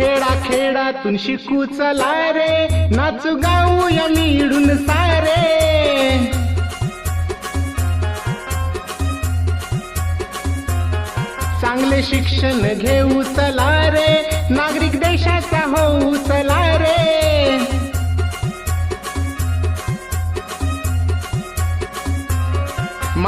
खेडा खेडातून शिकू चला रे. नाचू गाऊ या मिळून सारे. चांगले शिक्षण घेऊ चला रे. नागरिक देशाचा होऊ चला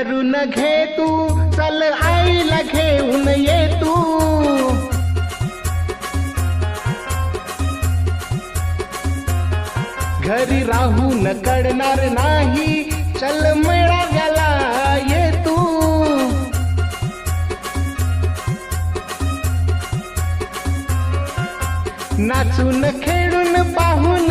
करून घे तू. चल आईला घेऊन ये तू. घरी राहून कडणार नाही. चल मेळाव्याला ये तू. नाचून खेळून पाहून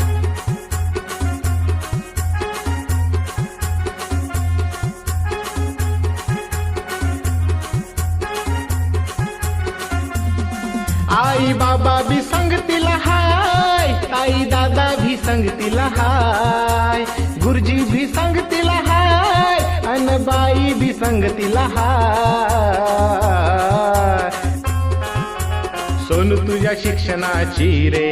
आई बाबा भी संगतीला हाय आई दादा भी संगतीला हाय गुरुजी भी संगतीला हाय अन बाई भी संगतीला हाय। सोनू तुझ्या शिक्षणाची रे